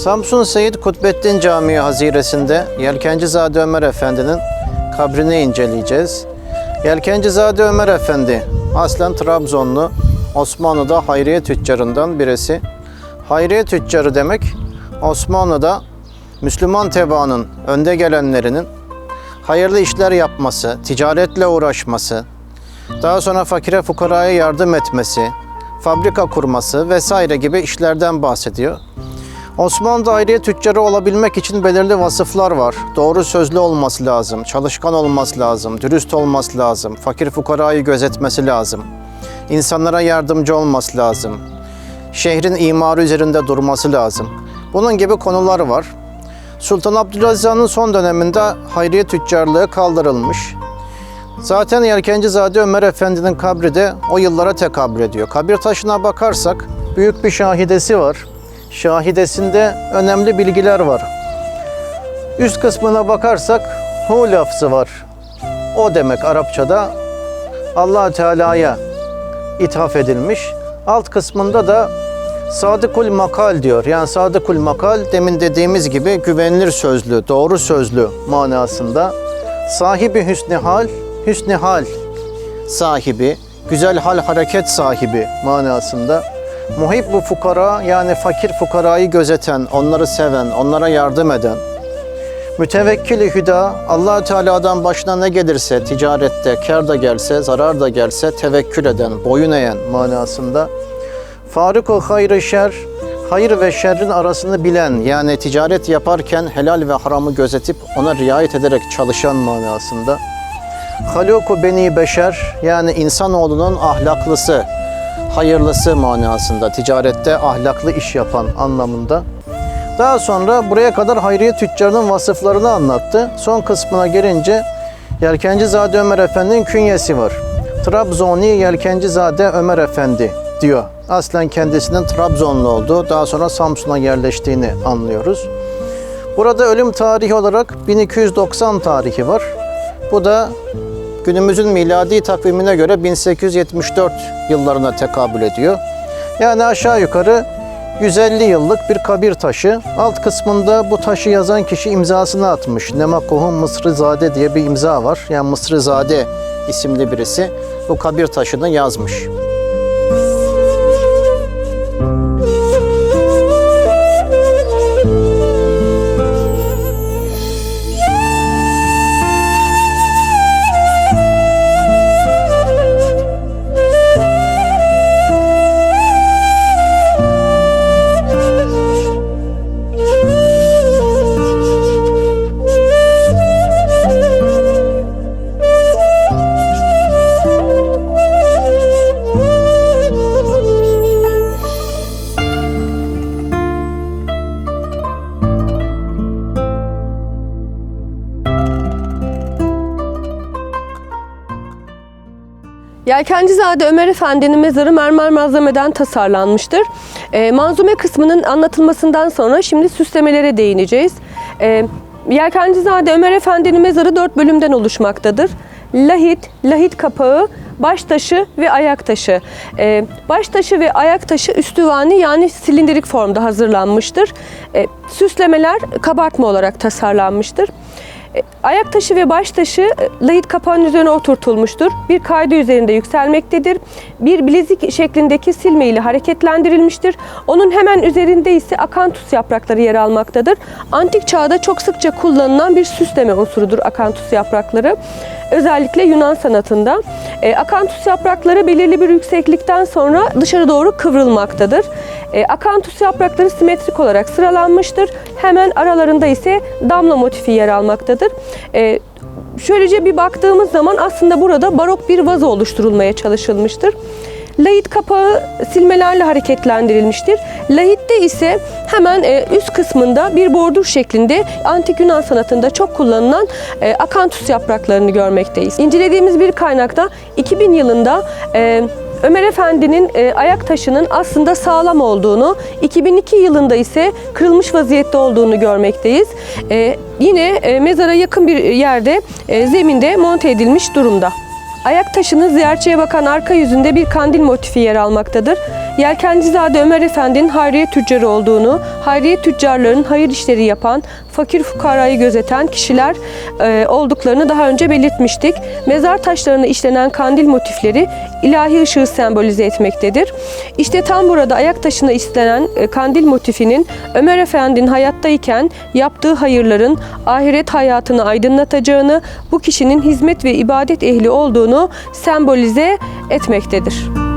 Samsun Seyyid Kutbettin Camii Haziresinde Yelkencizade Ömer Efendi'nin kabrini inceleyeceğiz. Yelkencizade Ömer Efendi aslen Trabzonlu, Osmanlı'da hayriye tüccarından birisi. Hayriye tüccarı demek Osmanlı'da Müslüman tebaanın önde gelenlerinin hayırlı işler yapması, ticaretle uğraşması, daha sonra fakire fukaraya yardım etmesi, fabrika kurması vesaire gibi işlerden bahsediyor. Osmanlı'da ayrıye tüccarı olabilmek için belirli vasıflar var. Doğru sözlü olması lazım, çalışkan olması lazım, dürüst olması lazım, fakir fukarayı gözetmesi lazım, insanlara yardımcı olması lazım, şehrin imarı üzerinde durması lazım. Bunun gibi konular var. Sultan Abdülaziz Han'ın son döneminde hayriye tüccarlığı kaldırılmış. Zaten Yelkencizade Ömer Efendi'nin kabri de o yıllara tekabül ediyor. Kabir taşına bakarsak büyük bir şahidesi var. Şahidesinde önemli bilgiler var. Üst kısmına bakarsak hu lafzı var. O demek Arapçada allah Teala'ya ithaf edilmiş. Alt kısmında da Sadıkul makal diyor. Yani sadıkul makal demin dediğimiz gibi güvenilir sözlü, doğru sözlü manasında. Sahibi hüsnü hal, hüsnü hal sahibi, güzel hal hareket sahibi manasında. Muhibbu fukara yani fakir fukarayı gözeten, onları seven, onlara yardım eden. Mütevekkili hüda, allah Teala'dan başına ne gelirse, ticarette kar da gelse, zarar da gelse tevekkül eden, boyun eğen manasında. Faruk-u hayrı şer, hayır ve şerrin arasını bilen yani ticaret yaparken helal ve haramı gözetip ona riayet ederek çalışan manasında. Haluku beni beşer yani insanoğlunun ahlaklısı, hayırlısı manasında, ticarette ahlaklı iş yapan anlamında. Daha sonra buraya kadar hayriye tüccarının vasıflarını anlattı. Son kısmına gelince Yelkencizade Ömer Efendi'nin künyesi var. Trabzoni Yelkencizade Ömer Efendi diyor. Aslen kendisinin Trabzonlu olduğu, daha sonra Samsun'a yerleştiğini anlıyoruz. Burada ölüm tarihi olarak 1290 tarihi var. Bu da günümüzün miladi takvimine göre 1874 yıllarına tekabül ediyor. Yani aşağı yukarı 150 yıllık bir kabir taşı. Alt kısmında bu taşı yazan kişi imzasını atmış. Nemakuhum Mısrızade diye bir imza var. Yani Mısrızade isimli birisi bu kabir taşını yazmış. Yelkencizade Ömer Efendi'nin mezarı mermer malzemeden tasarlanmıştır. E, manzume kısmının anlatılmasından sonra şimdi süslemelere değineceğiz. E, Yelkencizade Ömer Efendi'nin mezarı dört bölümden oluşmaktadır. Lahit, lahit kapağı, baş taşı ve ayak taşı. E, baş taşı ve ayak taşı üstüvani yani silindirik formda hazırlanmıştır. E, süslemeler kabartma olarak tasarlanmıştır. E, Ayak taşı ve baş taşı e, lahit kapağının üzerine oturtulmuştur. Bir kaydı üzerinde yükselmektedir. Bir bilezik şeklindeki silme ile hareketlendirilmiştir. Onun hemen üzerinde ise akantus yaprakları yer almaktadır. Antik çağda çok sıkça kullanılan bir süsleme unsurudur akantus yaprakları. Özellikle Yunan sanatında. E, akantus yaprakları belirli bir yükseklikten sonra dışarı doğru kıvrılmaktadır. E, akantus yaprakları simetrik olarak sıralanmıştır. Hemen aralarında ise damla motifi yer almaktadır. E, şöylece bir baktığımız zaman aslında burada barok bir vazo oluşturulmaya çalışılmıştır. Lahit kapağı silmelerle hareketlendirilmiştir. Lahitte ise hemen e, üst kısmında bir bordur şeklinde antik Yunan sanatında çok kullanılan e, akantus yapraklarını görmekteyiz. İncelediğimiz bir kaynakta 2000 yılında Ömer Efendi'nin e, ayak taşının aslında sağlam olduğunu, 2002 yılında ise kırılmış vaziyette olduğunu görmekteyiz. E, yine e, mezara yakın bir yerde e, zeminde monte edilmiş durumda. Ayak taşının ziyaretçiye bakan arka yüzünde bir kandil motifi yer almaktadır. Yelkencizade Ömer Efendi'nin hayriye tüccarı olduğunu, hayriye tüccarların hayır işleri yapan, fakir fukarayı gözeten kişiler e, olduklarını daha önce belirtmiştik. Mezar taşlarına işlenen kandil motifleri ilahi ışığı sembolize etmektedir. İşte tam burada ayak taşına işlenen e, kandil motifinin Ömer Efendi'nin hayattayken yaptığı hayırların ahiret hayatını aydınlatacağını, bu kişinin hizmet ve ibadet ehli olduğunu sembolize etmektedir.